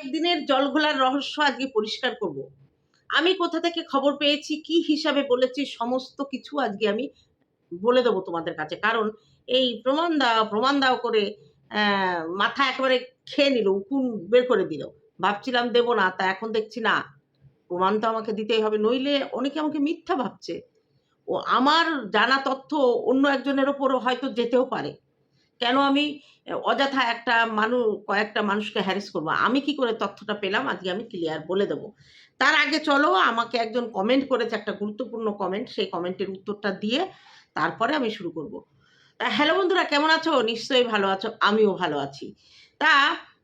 কয়েকদিনের জলঘোলার রহস্য আজকে পরিষ্কার করব। আমি কোথা থেকে খবর পেয়েছি, কি হিসাবে বলেছি, সমস্ত কিছু আজকে আমি বলে দেবো তোমাদের কাছে। কারণ এই প্রমাণ দাও প্রমাণ দাও করে মাথা একেবারে খেয়ে নিল, উকুন বের করে দিল। ভাবছিলাম দেবো না, তা এখন দেখছি না। প্রমাণ তো আমাকে দিতেই হবে, নইলে অনেকে আমাকে মিথ্যা ভাবছে। ও আমার জানা তথ্য অন্য একজনের ওপরও হয়তো যেতেও পারে। কেন আমি অযথা একটা মানুষ কয়েকটা মানুষকে হ্যারেস করব? আমি কি করে তথ্যটা পেলাম? আজকে আমি ক্লিয়ার বলে দেবো। তার আগে চলো, আমাকে একজন কমেন্ট করেছে, একটা গুরুত্বপূর্ণ কমেন্ট সেই কমেন্টের উত্তরটা দিয়ে তারপরে আমি শুরু করব। তা হ্যালো বন্ধুরা, কেমন আছো? নিশ্চয়ই ভালো আছো, আমিও ভালো আছি। তা,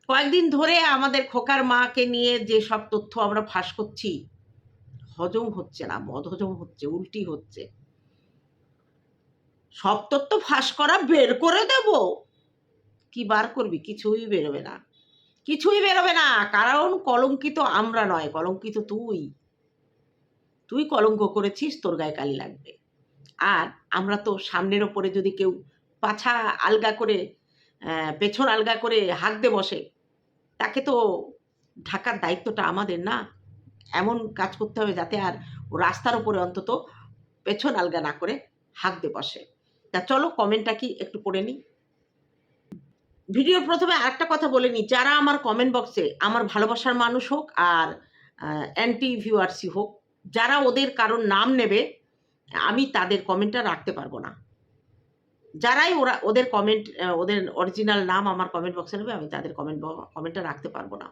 কয়েকদিন ধরে আমাদের খোকার মাকে নিয়ে যে সব তথ্য আমরা ফাঁস করছি, হজম হচ্ছে না, বদহজম হচ্ছে, উল্টি হচ্ছে। সব তথ্য ফাঁস করা বের করে দেব। কি বার করবি? কিছুই বেরোবে না। কিছুই বেরোবে না, কারণ কলঙ্কিত আমরা নয়, কলঙ্কিত তুই। তুই কলঙ্ক করেছিস, তোর গায়ে কালি লাগবে। আর আমরা তো সামনের ওপরে যদি কেউ পাছা আলগা করে পেছন আলগা করে হাঁকতে বসে, তাকে তো ঢাকার দায়িত্বটা আমাদের না। এমন কাজ করতে হবে যাতে আর রাস্তার উপরে অন্তত পেছন আলগা না করে হাঁকতে বসে। তা চলো কমেন্টটা কি একটু পড়ে নিই। ভিডিওর প্রথমে আরেকটা কথা বলে নিই, যারা আমার কমেন্ট বক্সে আমার ভালোবাসার মানুষ হোক আর অ্যান্টি ভিউয়ার্সি হোক, যারা ওদের কারোর নাম নেবে, আমি তাদের কমেন্টটা রাখতে পারব না। যারাই ওরা, ওদের কমেন্ট ওদের অরিজিনাল নাম আমার কমেন্ট বক্সে নেবে, আমি তাদের কমেন্ট কমেন্টটা রাখতে পারব না।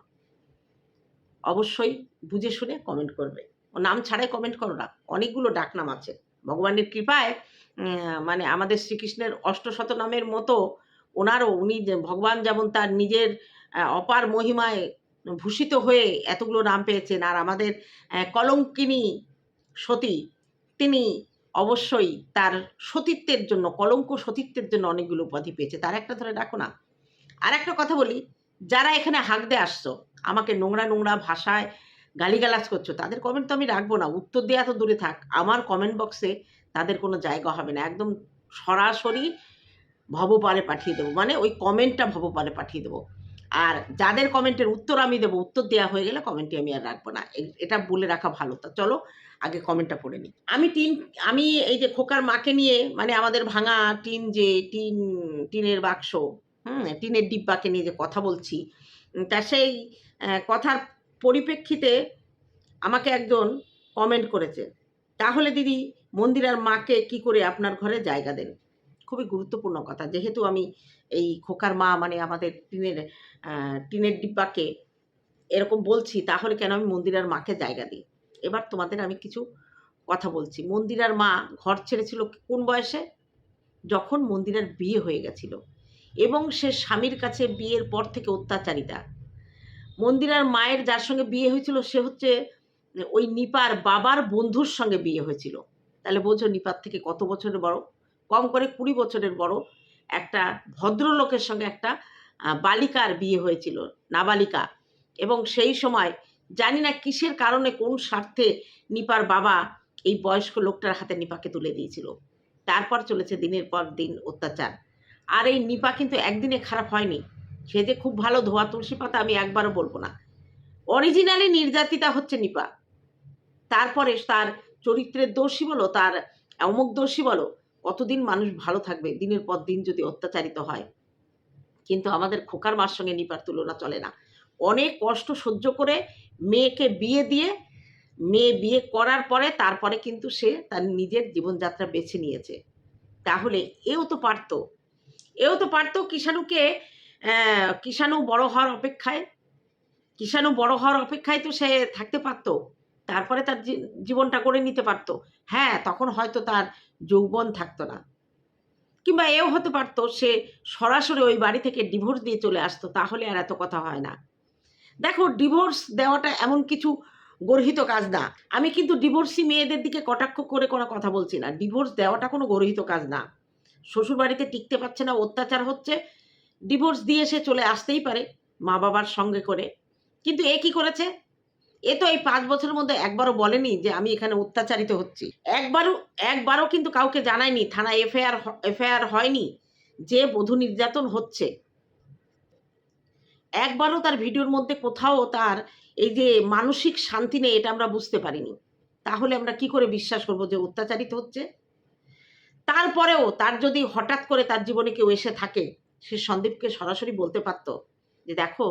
অবশ্যই বুঝে শুনে কমেন্ট করবে। ও নাম ছাড়াই কমেন্ট করো না, অনেকগুলো ডাকনাম আছে। ভগবানের কৃপায় মানে আমাদের শ্রীকৃষ্ণের অষ্টশত নামের মতো ওনারও, উনি ভগবান যেমন তার নিজের অপার মহিমায় ভূষিত হয়ে এতগুলো নাম পেয়েছেন, আর আমাদের কলঙ্কিনী সতী, তিনি অবশ্যই তার সতীত্বের জন্য, কলঙ্ক সতীত্বের জন্য অনেকগুলো উপাধি পেয়েছে। তার একটা ধরে ডাকো না। আর একটা কথা বলি, যারা এখানে হাঁকতে আসছো, আমাকে নোংরা নোংরা ভাষায় গালিগালাজ করছ, তাদের কমেন্ট তো আমি রাখব না, উত্তর দেওয়া তো দূরে থাক। আমার কমেন্ট বক্সে তাদের কোনো জায়গা হবে না। একদম সরাসরি ভবপালে পাঠিয়ে দেবো। মানে ওই কমেন্টটা ভবপালে পাঠিয়ে দেবো। আর যাদের কমেন্টের উত্তর আমি দেবো, উত্তর দেওয়া হয়ে গেলে কমেন্টটি আমি আর রাখব না। এটা বলে রাখা ভালো। তা চলো, আগে কমেন্টটা পড়ে নিই। আমি টিন, আমি এই যে খোকার মাকে নিয়ে মানে আমাদের ভাঙা টিন যে, টিন, টিনের বাক্স, হুম, টিনের ডিব্বাকে নিয়ে যে কথা বলছি তা সেই কথার পরিপ্রেক্ষিতে আমাকে একজন কমেন্ট করেছে। তাহলে দিদি মন্দিরার মাকে কি করে আপনার ঘরে জায়গা দেন? খুবই গুরুত্বপূর্ণ কথা। যেহেতু আমি এই খোকার মা মানে আমাদের টিনের টিনের ডিব্বাকে এরকম বলছি, তাহলে কেন আমি মন্দিরার মাকে জায়গা দিই? এবার তোমাদের আমি কিছু কথা বলছি। মন্দিরার মা ঘর ছেড়েছিল কোন বয়সে? যখন মন্দিরার বিয়ে হয়ে গেছিল। এবং সে স্বামীর কাছে বিয়ের পর থেকে অত্যাচারিতা। মন্দিরার মায়ের যার সঙ্গে বিয়ে হয়েছিল, সে হচ্ছে ওই নিপার বাবার বন্ধুর সঙ্গে বিয়ে হয়েছিল। তাহলে বোঝো নিপার থেকে কত বছরের বড়? কম করে কুড়ি বছরের বড়। একটা ভদ্রলোকের সঙ্গে একটা বালিকার বিয়ে হয়েছিল, নাবালিকা। এবং সেই সময় জানি না কিসের কারণে কোন স্বার্থে নিপার বাবা এই বয়স্ক লোকটার হাতে নিপাকে তুলে দিয়েছিল। তারপর চলেছে দিনের পর দিন অত্যাচার। আর এই নিপা কিন্তু একদিনে খারাপ হয়নি। সে যে খুব ভালো ধোয়া তুলসী পাতা আমি একবারও বলব না। অরিজিনালি নির্যাতিতা হচ্ছে নিপা। তারপরে তার চরিত্রের দোষী বলো, তার অমুক দোষী বলো, কতদিন মানুষ ভালো থাকবে, দিনের পর দিন যদি অত্যাচারিত হয়। কিন্তু আমাদের খোকার মার সঙ্গে নিপার তুলনা চলে না। অনেক কষ্ট সহ্য করে মেয়েকে বিয়ে দিয়ে, মেয়ে বিয়ে করার পরে তারপরে কিন্তু সে তার নিজের জীবনযাত্রা বেছে নিয়েছে। তাহলে এও তো পারতো। এও তো পারতো কিষাণুকে কিষাণু বড় হওয়ার অপেক্ষায়। কিষাণু বড় হওয়ার অপেক্ষায় তো সে থাকতে পারতো। তারপরে তার জীবনটা করে নিতে পারতো। হ্যাঁ তখন হয়তো তার যৌবন থাকতো না। কিংবা এও হতে পারতো, সে সরাসরি ওই বাড়ি থেকে ডিভোর্স দিয়ে চলে আসতো, তাহলে আর এত কথা হয় না। দেখো ডিভোর্স দেওয়াটা এমন কিছু গর্হিত কাজ না। আমি কিন্তু ডিভোর্সি মেয়েদের দিকে কটাক্ষ করে কোনো কথা বলছি না। ডিভোর্স দেওয়াটা কোনো গর্হিত কাজ না। শ্বশুর বাড়িতে টিকতে পারছে না, অত্যাচার হচ্ছে। ডিভোর্স দিয়ে সে চলে আসতেই পারে মা বাবার সঙ্গে করে। কিন্তু এ কি করেছে? এ তো এই পাঁচ বছরের মধ্যে একবারও বলেনি যে আমি এখানে অত্যাচারিত হচ্ছি। একবারও একবারও কিন্তু কাউকে জানায়নি, থানা এফআইআর এফআইআর হয়নি যে বধূ নির্যাতন হচ্ছে। একবারও তার ভিডিওর মধ্যে কোথাও তার এই যে মানসিক শান্তি নেই, এটা আমরা বুঝতে পারিনি। তাহলে আমরা কি করে বিশ্বাস করব যে অত্যাচারিত হচ্ছে? তারপরেও তার যদি হঠাৎ করে তার জীবনে কেউ এসে থাকে, সে সন্দীপকে সরাসরি বলতে পারতো যে দেখো,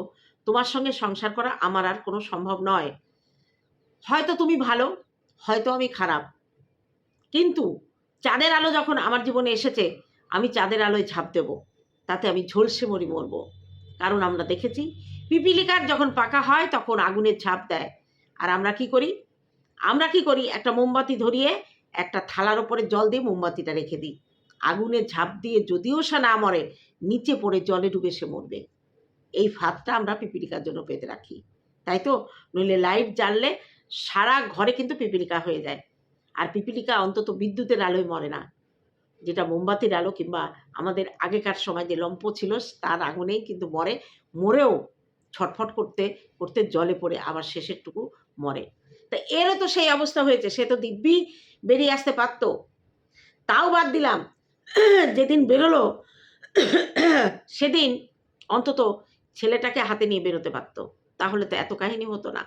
তোমার সঙ্গে সংসার করা আমার আর কোনো সম্ভব নয়। হয়তো তুমি ভালো, হয়তো আমি খারাপ। কিন্তু চাঁদের আলো যখন আমার জীবনে এসেছে, আমি চাঁদের আলোয় ঝাঁপ দেব। তাতে আমি ঝলসে মরি মরবো। কারণ আমরা দেখেছি, পিপিলিকার যখন পাকা হয়, তখন আগুনের ঝাঁপ দেয়। আর আমরা কি করি? আমরা কি করি? একটা মোমবাতি ধরিয়ে একটা থালার ওপরে জল দিয়ে মোমবাতিটা রেখে দিই। আগুনে ঝাঁপ দিয়ে যদিও সে না মরে, নিচে পড়ে জলে ডুবে সে মরবে। এই ফাঁদটা আমরা পিপিলিকার জন্য পেতে রাখি। তাই তো? নইলে লাইট জ্বাললে সারা ঘরে কিন্তু পিপিলিকা হয়ে যায়। আর পিপিলিকা অন্তত বিদ্যুতের আলোয় মরে না। যেটা মোমবাতির আলো কিংবা আমাদের আগেকার সময় যে লম্প ছিল, তার আগুনেই কিন্তু মরে। মরেও ছটফট করতে করতে জলে পড়ে, আবার শেষেরটুকু মরে। তা এরও তো সেই অবস্থা হয়েছে, সে তো দিব্যি বেরিয়ে আসতে পারতো। তাও বাদ দিলাম, যেদিন বেরোলো, সেদিন অন্তত ছেলেটাকে হাতে নিয়ে বেরোতে পারতো। তাহলে তো এত কাহিনী হতো না।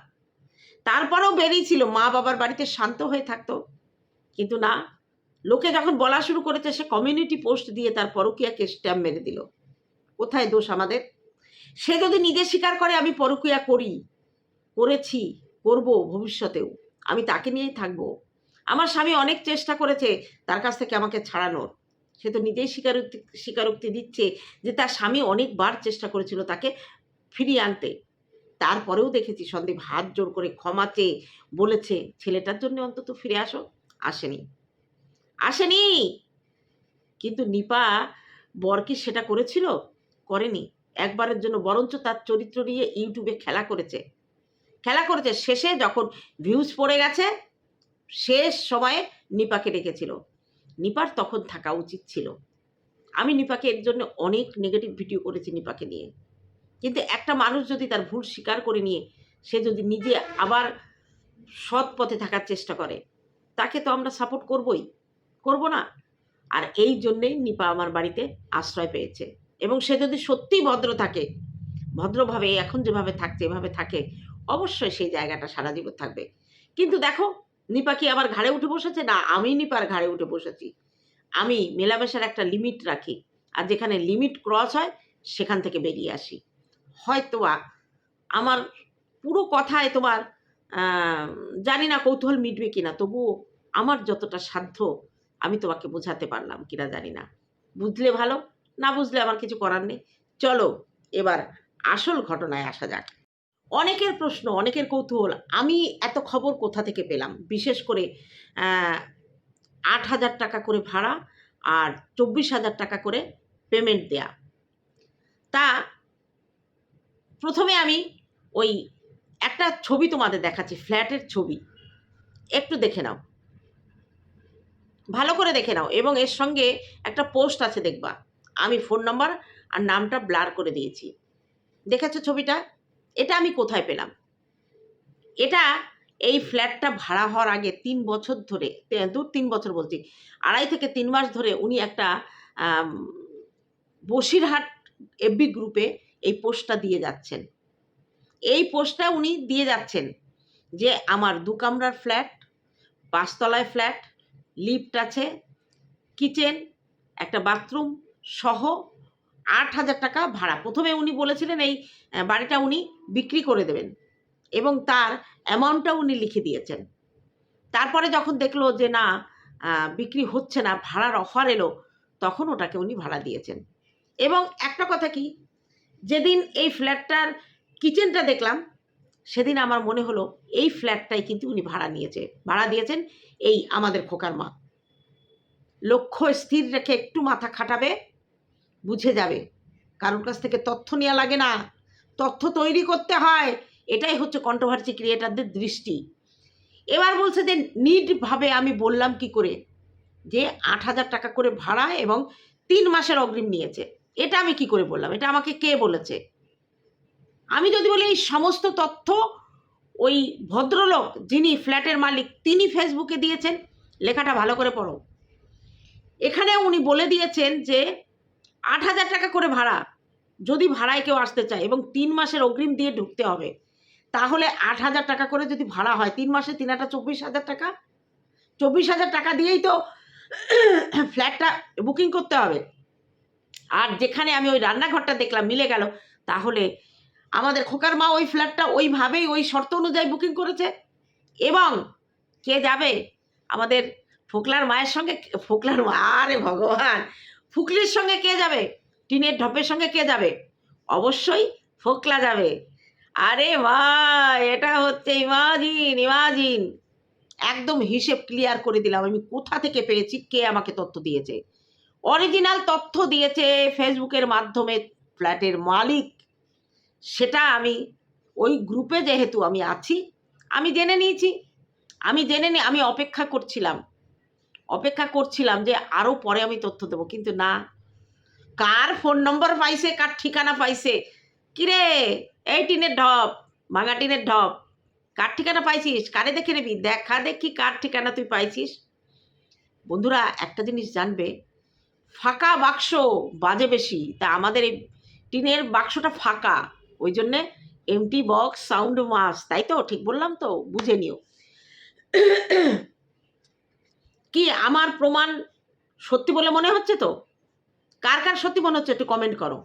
তারপরেও বেরিয়েছিল, মা বাবার বাড়িতে শান্ত হয়ে থাকতো। কিন্তু না, লোকে যখন বলা শুরু করেছে, সে কমিউনিটি পোস্ট দিয়ে তার পরকীয়াকে স্ট্যাম্প মেরে দিল। কোথায় দোষ আমাদের? সে যদি নিজে স্বীকার করে, আমি পরকীয়া করি, করেছি, করব ভবিষ্যতেও, আমি তাকে নিয়েই থাকব। আমার স্বামী অনেক চেষ্টা করেছে তার কাছ থেকে আমাকে ছাড়ানোর। সে তো নিজেই স্বীকারোক্তি স্বীকারোক্তি দিচ্ছে যে তার স্বামী অনেকবার চেষ্টা করেছিল তাকে ফিরিয়ে আনতে। তারপরেও দেখেছি সন্দীপ হাত জোর করে ক্ষমা চেয়ে বলেছে, ছেলেটার জন্য অন্তত ফিরে আসো। আসেনি। আসেনি! কিন্তু নিপা বর কি সেটা করেছিল? করেনি। একবারের জন্য বরঞ্চ তার চরিত্র নিয়ে ইউটিউবে খেলা করেছে। খেলা করেছে। শেষে যখন ভিউজ পড়ে গেছে, শেষ সময়ে নিপাকে ডেকেছিল। নিপার তখন থাকা উচিত ছিল। আমি নিপাকে এর জন্য অনেক নেগেটিভ ভিডিও করেছি নিপাকে নিয়ে। কিন্তু একটা মানুষ যদি তার ভুল স্বীকার করে নিয়ে সে যদি নিজে আবার সৎ পথে থাকার চেষ্টা করে, তাকে তো আমরা সাপোর্ট করবই, করব না। আর এই জন্যেই নিপা আমার বাড়িতে আশ্রয় পেয়েছে। এবং সে যদি সত্যিই ভদ্র থাকে, ভদ্রভাবে, এখন যেভাবে থাকছে, এভাবে থাকে, অবশ্যই সেই জায়গাটা সারা জীবন থাকবে। কিন্তু দেখো, নিপা কি আবার ঘাড়ে উঠে বসেছে? না, আমি নিপার ঘাড়ে উঠে বসেছি। আমি মেলামেশার একটা লিমিট রাখি। আর যেখানে লিমিট ক্রস হয়, সেখান থেকে বেরিয়ে আসি। হয়তো আমার পুরো কথায় তোমার জানি না কৌতূহল মিটবে কিনা, তবুও আমার যতটা সাধ্য আমি তোমাকে বোঝাতে পারলাম কিনা জানি না। বুঝলে ভালো, না বুঝলে আমার কিছু করার নেই। চলো, এবার আসল ঘটনায় আসা যাক। অনেকের প্রশ্ন, অনেকের কৌতূহল, আমি এত খবর কোথা থেকে পেলাম? বিশেষ করে আট হাজার টাকা করে ভাড়া আর চব্বিশ হাজার টাকা করে পেমেন্ট দেয়া। তা প্রথমে আমি ওই একটা ছবি তোমাদের দেখাচ্ছি, ফ্ল্যাটের ছবি। একটু দেখে নাও। ভালো করে দেখে নাও এবং এর সঙ্গে একটা পোস্ট আছে দেখবা। আমি ফোন নাম্বার আর নামটা ব্লার করে দিয়েছি। দেখেছ ছবিটা? এটা আমি কোথায় পেলাম? এটা এই ফ্ল্যাটটা ভাড়া হওয়ার আগে তিন বছর ধরে দু, তিন বছর বলছি, আড়াই থেকে তিন মাস ধরে উনি একটা বসিরহাট এফবি গ্রুপে এই পোস্টটা দিয়ে যাচ্ছেন। এই পোস্টটা উনি দিয়ে যাচ্ছেন যে আমার দু কামরার ফ্ল্যাট, পাঁচতলায় ফ্ল্যাট, লিফট আছে, কিচেন, একটা বাথরুম সহ আট হাজার টাকা ভাড়া। প্রথমে উনি বলেছিলেন এই বাড়িটা উনি বিক্রি করে দেবেন এবং তার অ্যামাউন্টটা উনি লিখে দিয়েছেন। তারপরে যখন দেখল যে না বিক্রি হচ্ছে না, ভাড়ার অফার এলো, তখন ওটাকে উনি ভাড়া দিয়েছেন। এবং একটা কথা কি যেদিন এই ফ্ল্যাটটার কিচেনটা দেখলাম, সেদিন আমার মনে হলো এই ফ্ল্যাটটাই কিন্তু উনি ভাড়া নিয়েছে। ভাড়া দিয়েছেন এই আমাদের খোকার মা। লক্ষ্য স্থির রেখে একটু মাথা খাটাবে, বুঝে যাবে। কারোর কাছ থেকে তথ্য নেওয়া লাগে না। তথ্য তৈরি করতে হয়। এটাই হচ্ছে কন্ট্রোভার্সি ক্রিয়েটারদের দৃষ্টি। এবার বলছে যে নিডভাবে আমি বললাম কি করে? যে, আট হাজার টাকা করে ভাড়া এবং তিন মাসের অগ্রিম নিয়েছে। এটা আমি কি করে বললাম? এটা আমাকে কে বলেছে? আমি যদি বলি এই সমস্ত তথ্য ওই ভদ্রলোক যিনি ফ্ল্যাটের মালিক, তিনি ফেসবুকে দিয়েছেন, লেখাটা ভালো করে পড়ো। এখানে উনি বলে দিয়েছেন যে আট হাজার টাকা করে ভাড়া, যদি ভাড়ায় কেউ আসতে চায় এবং তিন মাসের অগ্রিম দিয়ে ঢুকতে হবে, তাহলে আট হাজার টাকা করে যদি ভাড়া হয়, তিন মাসে তিন আটা চব্বিশ হাজার টাকা? চব্বিশ হাজার টাকা দিয়েই তো ফ্ল্যাটটা বুকিং করতে হবে। আর যেখানে আমি ওই রান্নাঘরটা দেখলাম, মিলে গেল। তাহলে আমাদের খোকার মা ওই ফ্ল্যাটটা ওইভাবেই ওই শর্ত অনুযায়ী বুকিং করেছে এবং কে যাবে? আমাদের ফোকলার মায়ের সঙ্গে ফোকলার মা, আরে ভগবান! ফুকলির সঙ্গে কে যাবে? টিনের ঢপের সঙ্গে কে যাবে? অবশ্যই ফোকলা যাবে। আরে মা এটা হচ্ছে ইমাজিন ইমাজিন! একদম হিসেব ক্লিয়ার করে দিলাম আমি কোথা থেকে পেয়েছি, কে আমাকে তথ্য দিয়েছে। অরিজিনাল তথ্য দিয়েছে ফেসবুকের মাধ্যমে ফ্ল্যাটের মালিক। সেটা আমি ওই গ্রুপে যেহেতু আমি আছি, আমি জেনে নিয়েছি। আমি জেনে নি, আমি অপেক্ষা করছিলাম। অপেক্ষা করছিলাম যে আরও পরে আমি তথ্য দেবো। কিন্তু না। কার ফোন নম্বর পাইছে, কার ঠিকানা পাইছে? কিরে? এই টিনের ঢপ, ভাঙা টিনের ঢপ। কার ঠিকানা পাইছিস? কারে দেখে নিবি? দেখা দেখি কার ঠিকানা তুই পাইছিস। বন্ধুরা, একটা জিনিস জানবে ফাঁকা বাক্স বাজে বেশি। তা আমাদের এই টিনের বাক্সটা ফাঁকা। ওই জন্যে এমটি বক্স সাউন্ড মাস তাই তো? ঠিক বললাম তো? বুঝে নিও। কি আমার প্রমাণ সত্যি বলে মনে হচ্ছে তো? কার কার সত্যি মনে হচ্ছে একটু কমেন্ট করো।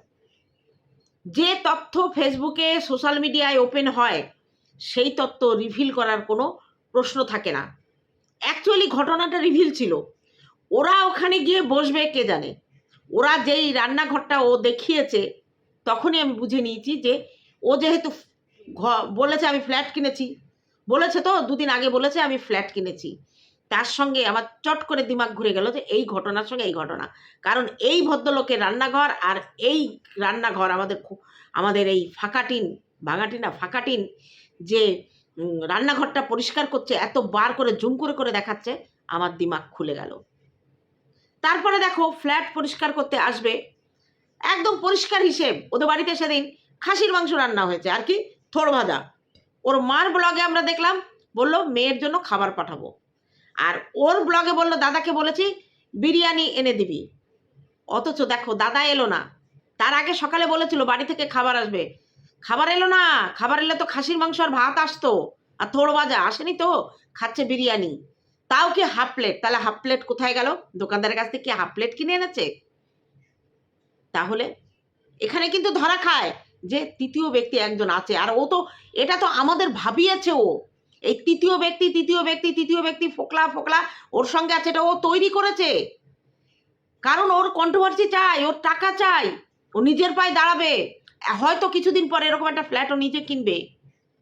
যে তথ্য ফেসবুকে সোশ্যাল মিডিয়ায় ওপেন হয়, সেই তথ্য রিভিল করার কোনো প্রশ্ন থাকে না। অ্যাকচুয়ালি ঘটনাটা রিভিল ছিল। ওরা ওখানে গিয়ে বসবে, কে জানে? ওরা যেই রান্নাঘরটা ও দেখিয়েছে, তখনই আমি বুঝে নিয়েছি যে ও যেহেতু বলেছে আমি ফ্ল্যাট কিনেছি। বলেছে তো, দুদিন আগে বলেছে আমি ফ্ল্যাট কিনেছি। তার সঙ্গে আমার চট করে দিমাগ ঘুরে গেল যে এই ঘটনার সঙ্গে এই ঘটনা। কারণ এই ভদ্রলোকের রান্নাঘর আর এই রান্নাঘর, আমাদের আমাদের এই ফাঁকাটিন ভাঙাটিন ফাঁকাটিন যে রান্নাঘরটা পরিষ্কার করছে, এত বার করে জুম করে করে দেখাচ্ছে, আমার দিমাগ খুলে গেল। তারপরে দেখো ফ্ল্যাট পরিষ্কার করতে আসবে। একদম পরিষ্কার হিসেব। ওদের বাড়িতে সেদিন খাসির মাংস রান্না হয়েছে। আর কি? থোড় ভাজা। ওর মার ব্লগে আমরা দেখলাম, বলল, মেয়ের জন্য খাবার পাঠাবো। আর ওর ব্লগে বলল, দাদাকে বলেছি, বিরিয়ানি এনে দিবি। অথচ দেখো, দাদা এলো না। তার আগে সকালে বলেছিল, বাড়ি থেকে খাবার আসবে। খাবার এলো না। খাবার এলে তো খাসির মাংস আর ভাত আসতো। আর থোড় ভাজা। আসেনি তো। খাচ্ছে বিরিয়ানি। তাও কি হাফ প্লেট? তাহলে হাফ প্লেট কোথায় গেল? দোকানদারের কাছ থেকে কি হাফ প্লেট কিনে এনেছে? তাহলে এখানে কিন্তু ধরা খায় যে তৃতীয় ব্যক্তি একজন আছে। আর ও তো, এটা তো আমাদের ভাবিয়েছে ও। এই তৃতীয় ব্যক্তি তৃতীয় ব্যক্তি তৃতীয় ব্যক্তি ফোকলা ফোকলা, ওর সঙ্গে আছে, এটা ও তৈরি করেছে। কারণ ওর কন্ট্রোভার্সি চাই, ওর টাকা চাই, ও নিজের পায়ে দাঁড়াবে। হয়তো কিছুদিন পরে এরকম একটা ফ্ল্যাট ও নিজে কিনবে।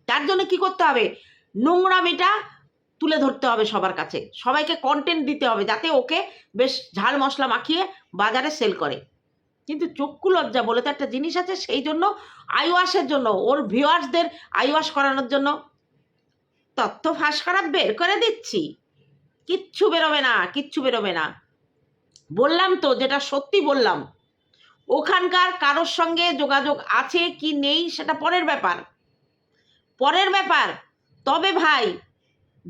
তার জন্য কি করতে হবে? নোংরা নোংরামিটা তুলে ধরতে হবে সবার কাছে। সবাইকে কন্টেন্ট দিতে হবে যাতে ওকে বেশ ঝাল মশলা মাখিয়ে বাজারে সেল করে। কিন্তু চক্ষু লজ্জা বলে তো একটা জিনিস আছে, সেই জন্য আইওয়াশের জন্য, ওর ভিউয়ার্সদের আইওয়াশ করানোর জন্য তথ্য ফাঁস করা বের করে দিচ্ছি। কিচ্ছু বেরোবে না, কিচ্ছু বেরোবে না। বললাম তো, যেটা সত্যি বললাম, ওখানকার কারোর সঙ্গে যোগাযোগ আছে কি নেই সেটা পরের ব্যাপার। পরের ব্যাপার, তবে ভাই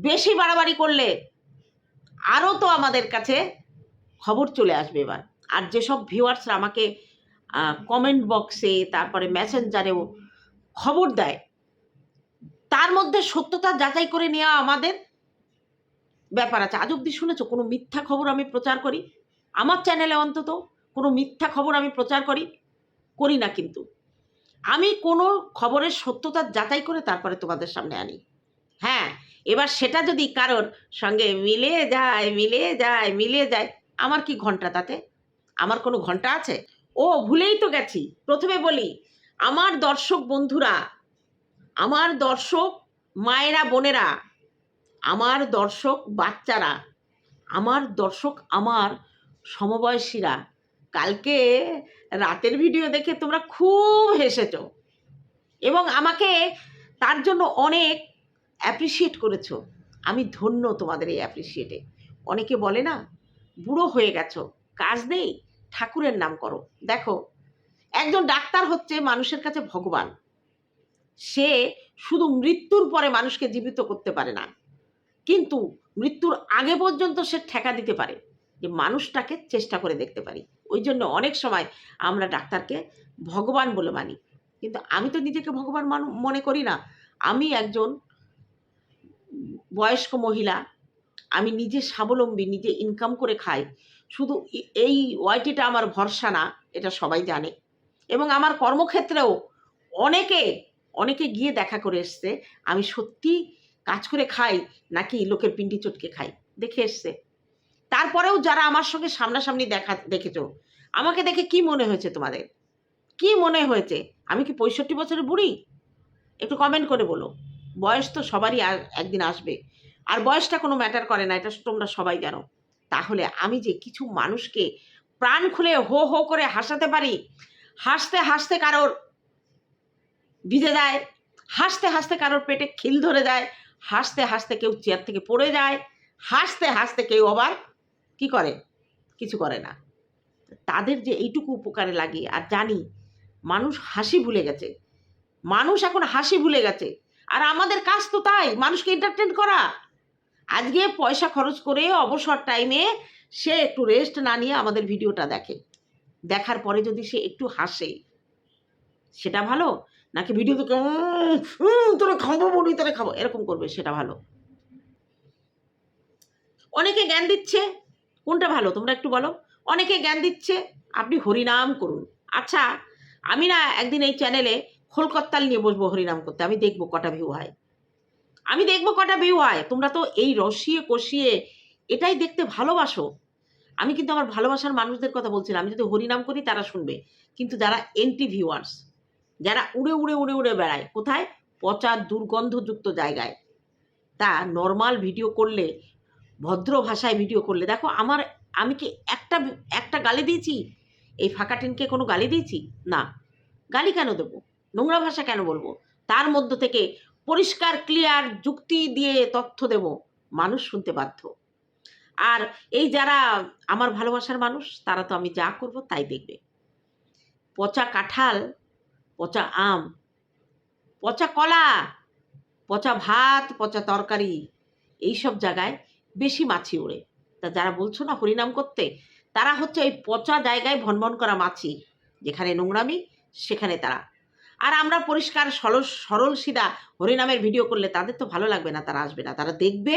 বেশি বাড়াবাড়ি করলে আরও তো আমাদের কাছে খবর চলে আসবে এবার। আর যেসব ভিউয়ার্সরা আমাকে কমেন্ট বক্সে তারপরে মেসেঞ্জারেও খবর দেয়, তার মধ্যে সত্যতা যাচাই করে নেওয়া আমাদের ব্যাপার আছে। আজ অব্দি শুনেছো? কোনো মিথ্যা খবর আমি প্রচার করি? আমার চ্যানেলে অন্তত কোনো মিথ্যা খবর আমি প্রচার করি? করি না কিন্তু। আমি কোনো খবরের সত্যতা যাচাই করে তারপরে তোমাদের সামনে আনি। হ্যাঁ এবার সেটা যদি কারোর সঙ্গে মিলে যায় মিলে যায় মিলে যায়, আমার কি ঘণ্টা তাতে? আমার কোনো ঘণ্টা আছে? ও, ভুলেই তো গেছি। প্রথমে বলি, আমার দর্শক বন্ধুরা, আমার দর্শক মায়েরা, বোনেরা, আমার দর্শক বাচ্চারা, আমার দর্শক আমার সমবয়সীরা, কালকে রাতের ভিডিও দেখে তোমরা খুব হেসেছ এবং আমাকে তার জন্য অনেক অ্যাপ্রিসিয়েট করেছ। আমি ধন্য তোমাদের এই অ্যাপ্রিসিয়েটে অনেকে বলে না, বুড়ো হয়ে গেছো, কাজ নেই, ঠাকুরের নাম করো। দেখো, একজন ডাক্তার হচ্ছে মানুষের কাছে ভগবান। সে শুধু মৃত্যুর পরে মানুষকে জীবিত করতে পারে না, কিন্তু মৃত্যুর আগে পর্যন্ত সে ঠেকা দিতে পারে যে মানুষটাকে চেষ্টা করে দেখতে পারি। ওই জন্য অনেক সময় আমরা ডাক্তারকে ভগবান বলে মানি। কিন্তু আমি তো নিজেকে ভগবান মনে করি না। আমি একজন বয়স্ক মহিলা, আমি নিজে স্বাবলম্বী, নিজে ইনকাম করে খাই, শুধু এই ওয়াইটিটা আমার ভরসা না, এটা সবাই জানে। এবং আমার কর্মক্ষেত্রেও অনেকে অনেকে গিয়ে দেখা করে এসছে, আমি সত্যি কাজ করে খাই নাকি লোকের পিন্ডি চটকে খাই, দেখে এসছে। তারপরেও যারা আমার সঙ্গে সামনাসামনি দেখা, দেখেছ, আমাকে দেখে কি মনে হয়েছে তোমাদের? কি মনে হয়েছে? আমি কি পঁয়ষট্টি বছরের বুড়ি? একটু কমেন্ট করে বলো। বয়স তো সবারই একদিন আসবে। আর বয়সটা কোনো ম্যাটার করে না, এটা তোমরা সবাই জানো। তাহলে আমি যে কিছু মানুষকে প্রাণ খুলে হো হো করে হাসাতে পারি, হাসতে হাসতে কারোর ভিজে যায়, হাসতে হাসতে কারোর পেটে খিল ধরে যায়, হাসতে হাসতে কেউ চেয়ার থেকে পড়ে যায়, হাসতে হাসতে কেউ আবার কি করে? কিছু করে না। তাদের যে এইটুকু উপকারে লাগে, আর জানি মানুষ হাসি ভুলে গেছে। মানুষ এখন হাসি ভুলে গেছে। আর আমাদের কাজ তো তাই মানুষকে এন্টারটেন করা। আজকে পয়সা খরচ করে অবসর টাইমে সে একটু রেস্ট না নিয়ে আমাদের ভিডিওটা দেখে। দেখার পরে যদি সে একটু হাসে সেটা ভালো? নাকি ভিডিও দেখে "উম, উম, তোরে খাব বলি তোরে খাব? এরকম করবে সেটা ভালো। অনেকে জ্ঞান দিচ্ছে কোনটা ভালো তোমরা একটু বলো। অনেকে জ্ঞান দিচ্ছে আপনি হরিনাম করুন। আচ্ছা আমি না একদিন এই চ্যানেলে খোলকত্তাল নিয়ে বসবো হরিনাম করতে। আমি দেখব কটা ভিউ হয়। আমি দেখব কটা ভিউ হয়। তোমরা তো এই রসিয়ে কষিয়ে এটাই দেখতে ভালোবাসো। আমি কিন্তু আমার ভালোবাসার মানুষদের কথা বলছি আমি যদি হরিনাম করি, তারা শুনবে। কিন্তু যারা এন্টি ভিউয়ার্স যারা উড়ে উড়ে উড়ে উড়ে বেড়ায়, কোথায়? পচা, দুর্গন্ধযুক্ত জায়গায়। তা নর্মাল ভিডিও করলে, ভদ্র ভাষায় ভিডিও করলে, দেখো আমার, আমি কি একটা একটা গালি দিয়েছি? এই ফাঁকাটিনকে কোনো গালি দিয়েছি? না। গালি কেন দেবো? নোংরা ভাষা কেন বলব? তার মধ্য থেকে পরিষ্কার ক্লিয়ার যুক্তি দিয়ে তথ্য দেব, মানুষ শুনতে বাধ্য। আর এই যারা আমার ভালোবাসার মানুষ, তারা তো আমি যা করব তাই দেখবে। পচা কাঁঠাল, পচা আম, পচা কলা, পচা ভাত, পচা তরকারি, এই সব জায়গায় বেশি মাছি ওড়ে। তা যারা বলছো না হরিনাম করতে, তারা হচ্ছে ওই পচা জায়গায় ভনভন করা মাছি, যেখানে নোংরামি, সেখানে তারা আর আমরা পরিষ্কার, সরল সরল সিধা হরিনামের ভিডিও করলে তাদের তো ভালো লাগবে না, তারা আসবে না। তারা দেখবে,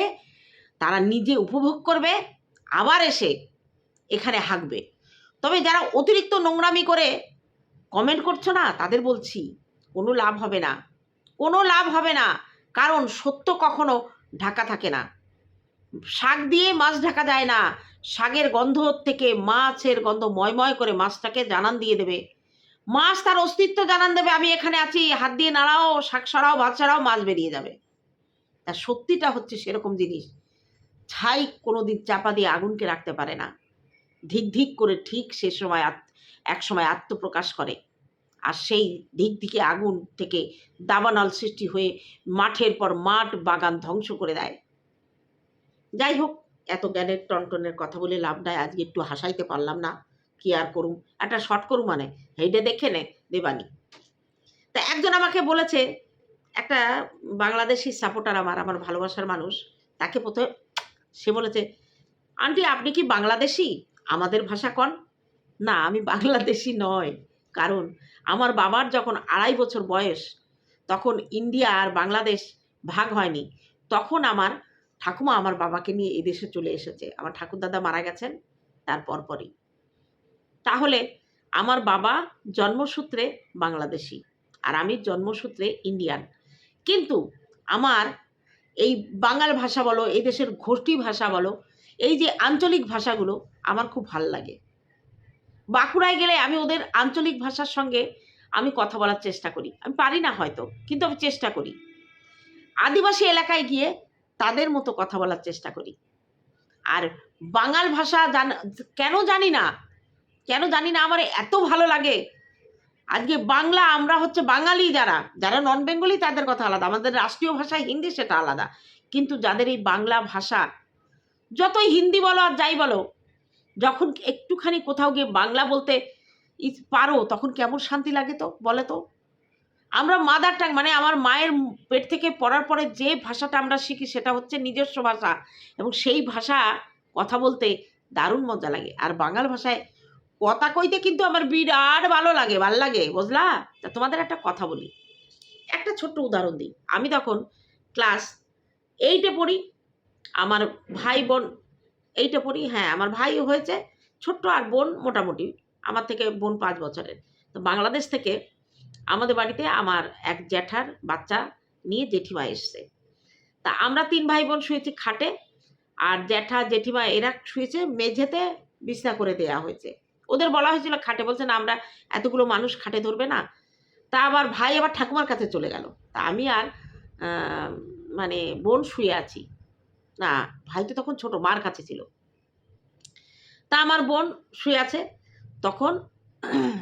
তারা নিজে উপভোগ করবে, আবার এসে এখানে হাঁকবে। তবে যারা অতিরিক্ত নোংরামি করে কমেন্ট করছ না, তাদের বলছি, কোনো লাভ হবে না। কোনো লাভ হবে না, কারণ সত্য কখনো ঢাকা থাকে না। শাক দিয়ে মাছ ঢাকা যায় না। শাকের গন্ধ থেকে মাছের গন্ধ ময়ময় করে মাছটাকে জানান দিয়ে দেবে। মাছ তার অস্তিত্ব জানান দেবে, আমি এখানে আছি, হাত দিয়ে নাড়াও, শাক সরাও, ভাত ছাড়াও মাছ বেরিয়ে যাবে। তা সত্যিটা হচ্ছে সেরকম জিনিস। ছাই কোনো দিন চাপা দিয়ে আগুনকে রাখতে পারে না। ধিক ধিক করে ঠিক সে সময় এক সময় আত্মপ্রকাশ করে। আর সেই দিক দিকে আগুন থেকে দাবানল সৃষ্টি হয়ে মাঠের পর মাঠ বাগান ধ্বংস করে দেয়। যাই হোক, এত জ্ঞানের টনটনের কথা বলে লাভ নাই, আজকে একটু হাসাইতে পারলাম না। কি আর করুম? একটা শর্ট করুম মানে? হেইডে দেখে নে, দেবানি। তা একজন আমাকে বলেছে, একটা বাংলাদেশি সাপোর্টার আমার আমার ভালোবাসার মানুষ, তাকে প্রথমে সে বলেছে, আন্টি, আপনি কি বাংলাদেশি? আমাদের ভাষা কন? না, আমি বাংলাদেশি নয়। কারণ আমার বাবার যখন আড়াই বছর বয়স, তখন ইন্ডিয়া আর বাংলাদেশ ভাগ হয়নি। তখন আমার ঠাকুমা আমার বাবাকে নিয়ে এদেশে চলে এসেছে। আমার ঠাকুরদাদা মারা গেছেন, তার পরপরই। তাহলে আমার বাবা জন্মসূত্রে বাংলাদেশি আর আমি জন্মসূত্রে ইন্ডিয়ান। কিন্তু আমার এই বাঙাল ভাষা বলো, এই দেশের ঘটি ভাষা বলো, এই যে আঞ্চলিক ভাষাগুলো আমার খুব ভালো লাগে। বাঁকুড়ায় গেলে আমি ওদের আঞ্চলিক ভাষার সঙ্গে আমি কথা বলার চেষ্টা করি। আমি পারি না হয়তো, কিন্তু আমি চেষ্টা করি। আদিবাসী এলাকায় গিয়ে তাদের মতো কথা বলার চেষ্টা করি। আর বাঙাল ভাষা জান কেন জানি না কেন জানি না, আমার এত ভালো লাগে। আজকে বাংলা, আমরা হচ্ছে বাঙালি যারা যারা নন বেঙ্গলি তাদের কথা আলাদা। আমাদের রাষ্ট্রীয় ভাষা হিন্দি, সেটা আলাদা। কিন্তু যাদের এই বাংলা ভাষা, যতই হিন্দি বলো আর যাই বলো, যখন একটুখানি কোথাও গিয়ে বাংলা বলতে পারো, তখন কেমন শান্তি লাগে তো, বলে তো? আমরা মাদার টাং মানে আমার মায়ের পেট থেকে পড়ার পরে যে ভাষাটা আমরা শিখি, সেটা হচ্ছে নিজস্ব ভাষা। এবং সেই ভাষা কথা বলতে দারুণ মজা লাগে। আর বাঙাল ভাষায় কথা কইতে কিন্তু আমার বিরাট ভালো লাগে, ভালো লাগে, বুঝলা? তা তোমাদের একটা কথা বলি। একটা ছোট্ট উদাহরণ দিই। আমি তখন ক্লাস এইটে পড়ি, আমার ভাই বোন এইটে পড়ি হ্যাঁ আমার ভাই হয়েছে ছোট্ট আর বোন মোটামুটি, আমার থেকে বোন পাঁচ বছরের। তো বাংলাদেশ থেকে আমাদের বাড়িতে আমার এক জ্যাঠার বাচ্চা নিয়ে জেঠিমা এসছে। তা আমরা তিন ভাই বোন শুয়েছি খাটে, আর জ্যাঠা, জেঠিমা এরা শুয়েছে মেঝেতে বিছনা করে দেয়া হয়েছে। ওদের বলা হয়েছিল খাটে। বলছে, না, আমরা এতগুলো মানুষ খাটে ধরবে না। তা আবার ভাই আবার ঠাকুমার কাছে চলে গেল। তা আমি আর মানে বোন শুয়ে আছি। না, ভাই তো তখন ছোট, মার কাছে ছিল। তা আমার বোন শুয়ে আছে। তখন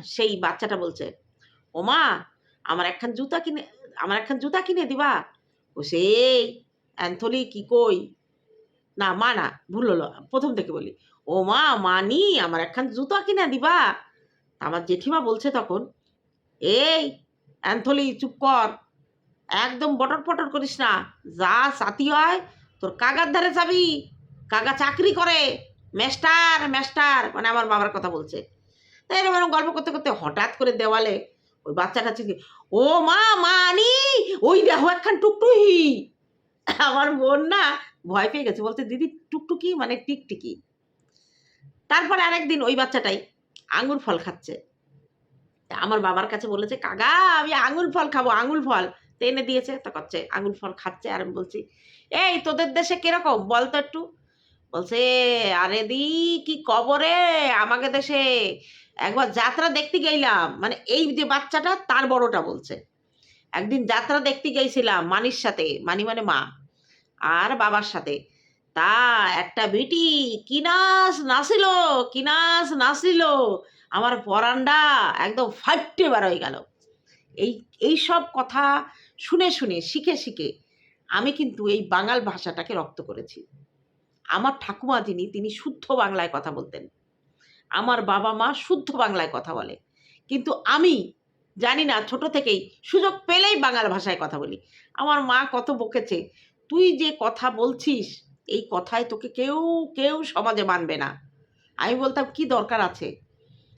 সেই বাচ্চাটা বলছে, ও মা, আমার একখান জুতা কিনে, আমার একখান জুতা কিনে দিবা? ও সেই অ্যান্থলি কি কই? না, মা না, ভুল হলো, প্রথম থেকে বলি। ও মা মানি আমার একখান জুতা কিনে দিবা। আমার জেঠিমা বলছে তখন, এই অ্যান্থলি চুপ কর। একদম বটর পটর করিস না। যা সাথী হয়, তোর কাগার ধারে যাবি। কাকা চাকরি করে। মেস্টার মেস্টার মানে আমার বাবার কথা বলছে। তাই এরকম গল্প করতে করতে হঠাৎ করে দেওয়ালে ওই বাচ্চাটা চিঠি ও মা মানি ওই দেখো একখান টুকটুহি আমার বোন না ভয় পেয়ে গেছে, বলছে, দিদি, টুকটুকি মানে টিকটিকি। তারপরে আরেকদিন ওই বাচ্চাটাই আঙুর ফল খাচ্ছে। আমার বাবার কাছে বলেছে, কাকা, আমি আঙুল ফল খাব আঙুল ফল। তো এনে দিয়েছে, তা করছে আঙুল ফল খাচ্ছে, আর আমি বলছি, এই তোদের দেশে কীরকম? বল তো একটু। বলছে, আরে দি, কি কবরে আমাকে দেশে একবার যাত্রা দেখতে গেলাম। মানে এই যে বাচ্চাটা, তার বড়টা বলছে। একদিন যাত্রা দেখতে গেছিলাম মানির সাথে, মানি মানে মা, আর বাবার সাথে। তা একটা বিটি, কি নাচ নাচিল, কি নাচ নাচিল? আমার পরান্ডা একদম বার হয়ে গেল। এই এই সব কথা শুনে শুনে, শিখে শিখে আমি কিন্তু এই বাঙাল ভাষাটাকে রপ্ত করেছি। আমার ঠাকুমা যিনি, তিনি শুদ্ধ বাংলায় কথা বলতেন। আমার বাবা মা শুদ্ধ বাংলায় কথা বলে। কিন্তু আমি জানি না, ছোট থেকেই সুযোগ পেলেই বাঙাল ভাষায় কথা বলি। আমার মা কত বকেছে, তুই যে কথা বলছিস এই কথায় তোকে কেউ কেউ সমাজে মানবে না। আমি বলতাম, কি দরকার আছে?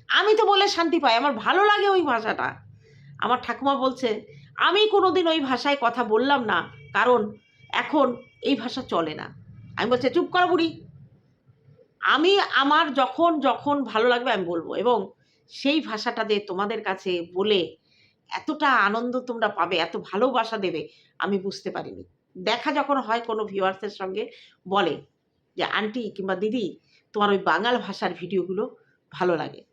আমি তো বলে শান্তি পাই, আমার ভালো লাগে ওই ভাষাটা। আমার ঠাকুমা বলছে, আমি কোনোদিন ওই ভাষায় কথা বললাম না, কারণ এখন এই ভাষা চলে না। আমি বলছি, চুপ করা বুড়ি। আমি, আমার যখন যখন ভালো লাগবে আমি বলব এবং সেই ভাষাটা যে তোমাদের কাছে বলে এতটা আনন্দ তোমরা পাবে, এত ভালোবাসা দেবে, আমি বুঝতে পারিনি। দেখা যখন হয় কোনো ভিউয়ার্সের সঙ্গে বলে যে, আন্টি কিংবা দিদি, তোমার ওই বাঙাল ভাষার ভিডিওগুলো ভালো লাগে।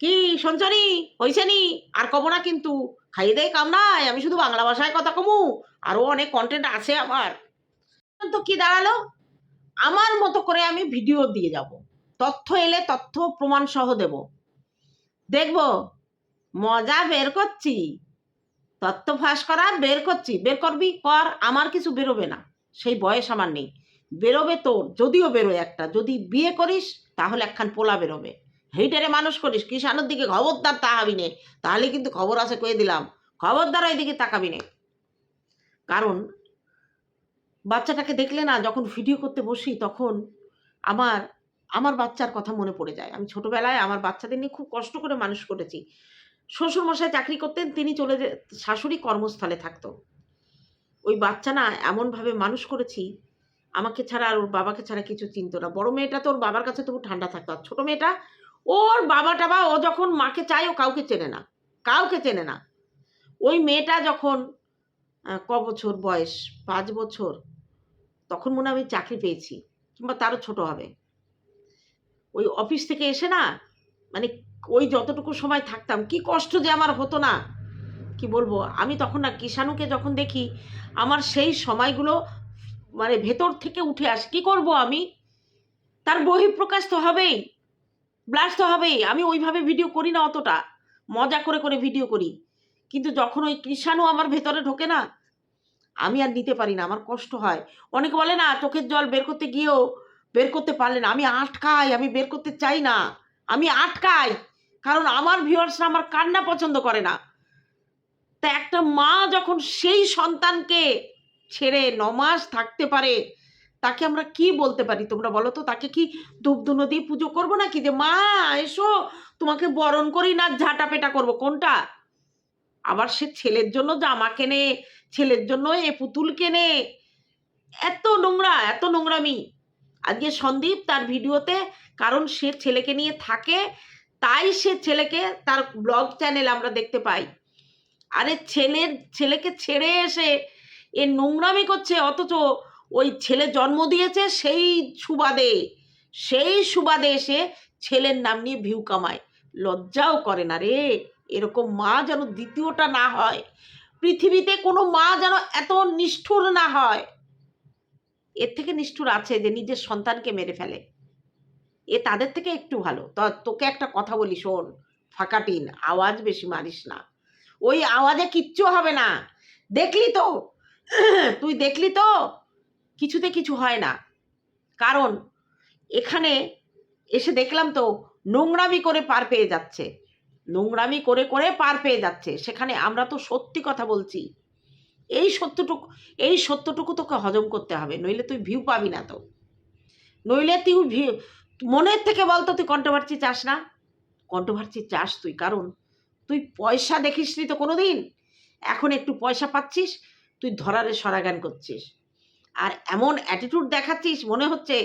কি সঞ্চনী হয়েছে নি? আর কমো না কিন্তু। খাইয়ে দেয় কাম নাই। আমি শুধু বাংলা ভাষায় কথা কমু। আরও অনেক কন্টেন্ট আছে আমার। তো কি দাঁড়াল? আমার মতো করে আমি ভিডিও দিয়ে যাব। তথ্য এলে তথ্য প্রমাণ সহ দেব। দেখব, মজা বের করছি। তথ্য ফাঁস করা, বের করছি। বের করবি, কর, আমার কিছু বেরোবে না। সেই বয়স আমার নেই। বেরোবে তোর, যদিও বেরোয় একটা। যদি বিয়ে করিস, তাহলে একখান পোলা বেরোবে। হেইটারে মানুষ করিস কিষানোর দিকে খবরদার তাহাবি নে। তাহলে কিন্তু খবর আছে কয়ে দিলাম। খবরদার ওই দিকে তাকাবি নে। কারণ, বাচ্চাটাকে দেখলে না, যখন ভিডিও করতে বসি, তখন আমার আমার বাচ্চার কথা মনে পড়ে যায়। আমি ছোটবেলায় আমার বাচ্চাদের নিয়ে খুব কষ্ট করে মানুষ করেছি। শ্বশুরমশাই চাকরি করতেন, তিনি চলে যে, শাশুড়ি কর্মস্থলে থাকতো। ওই বাচ্চা না এমনভাবে মানুষ করেছি, আমাকে ছাড়া আর ওর বাবাকে ছাড়া কিছু চিনতো না। বড় মেয়েটা তো ওর বাবার কাছে তবু ঠান্ডা থাকতো। আর ছোটো মেয়েটা, ওর বাবা টাবা ও যখন মাকে চায়, ও কাউকে চেনে না। কাউকে চেনে না। ওই মেয়েটা যখন ক বছর বয়স? পাঁচ বছর? তখন মনে আমি চাকরি পেয়েছি, কিংবা তারও ছোট হবে। ওই অফিস থেকে এসে না মানে ওই যতটুকু সময় থাকতাম, কি কষ্ট যে আমার হতো না। কি বলব? আমি তখন না কিষাণুকে যখন দেখি, আমার সেই সময়গুলো মানে ভেতর থেকে উঠে আসে, কি করব আমি? তার বহিঃপ্রকাশ তো হবেই ব্লাশ তো হবেই। আমি ওইভাবে ভিডিও করি না অতটা, মজা করে করে ভিডিও করি। কিন্তু যখন ওই কৃষাণু আমার ভেতরে ঢোকে না, আমি আর নিতে পারি না, আমার কষ্ট হয়। অনেকে বলে না, চোখের জল বের করতে গিয়েও বের করতে পারলে না, আমি আটকাই, আমি বের করতে চাই না, আমি আটকাই। কারণ আমার ভিউয়ার্সরা আমার কান্না পছন্দ করে না। তা একটা মা যখন সেই সন্তানকে ছেড়ে নমাস থাকতে পারে, তাকে আমরা কি বলতে পারি তোমরা বলো তো? তাকে কি ধূপধুনো দিয়ে পুজো করব নাকি? যে, মা, এসো, তোমাকে বরণ করি না, ঝাঁটা পেটা করব। কোনটা? আবার সে ছেলের জন্য জামা কেনে, ছেলের জন্য এ পুতুল কেনে। এত নোংরা, এত নোংরামি। আজকে সন্দীপ তার ভিডিওতে কারণ সে ছেলেকে নিয়ে থাকে তাই সে ছেলেকে তার ব্লগ চ্যানেল আমরা দেখতে পাই। আরে ছেলের, ছেলেকে ছেড়ে এসে এ নোংরামি করছে, অথচ ওই ছেলে জন্ম দিয়েছে সেই সুবাদে। সেই সুবাদে এসে ছেলের নাম নিয়ে ভিউ কামায়। লজ্জাও করে না রে, এরকম মা যেন দ্বিতীয়টা না হয়। পৃথিবীতে কোনো মা যেন এত নিষ্ঠুর না হয়। এর থেকে নিষ্ঠুর আছে যে নিজের সন্তানকে মেরে ফেলে। এ তাদের থেকে একটু ভালো। তা তোকে একটা কথা বলি শোন ফাঁকাটিন আওয়াজ বেশি মারিস না। ওই আওয়াজে কিচ্ছু হবে না। দেখলি তো? তুই দেখলি তো? কিছুতে কিছু হয় না। কারণ এখানে এসে দেখলাম তো নোংরামি করে পার পেয়ে যাচ্ছে। নোংরামি করে করে পার পেয়ে যাচ্ছে। সেখানে আমরা তো সত্যি কথা বলছি। এই সত্যটুকু এই সত্যটুকু তোকে হজম করতে হবে। নইলে তুই ভিউ পাবি না তো। নইলে তুই ভিউ মনের থেকে বলতো, তুই কন্ট্রোভার্সি চাস না? কন্ট্রোভার্সি চাস তুই, কারণ তুই পয়সা দেখিস নি তো কোনো দিন এখন একটু পয়সা পাচ্ছিস, তুই ধরারে সরাগান করছিস। আর এমন অ্যাটিটিউড দেখাচ্ছিস, মনে হচ্ছে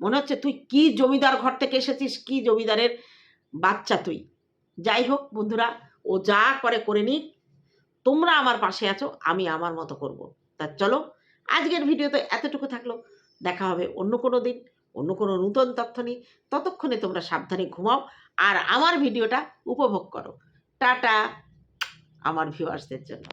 মনে হচ্ছে তুই কি জমিদার ঘর থেকে এসেছিস, কি জমিদারের বাচ্চা তুই। যাই হোক বন্ধুরা, ও যা করে করে নিক। তোমরা আমার পাশে আছো, আমি আমার মতো করব। তা চলো, আজকের ভিডিওতে এতটুকু থাকল। দেখা হবে অন্য কোনো দিন। অন্য কোনো নূতন তথ্য নিই ততক্ষণে তোমরা সাবধানে ঘুমাও আর আমার ভিডিওটা উপভোগ করো। টাটা, আমার ভিউয়ার্সদের জন্য।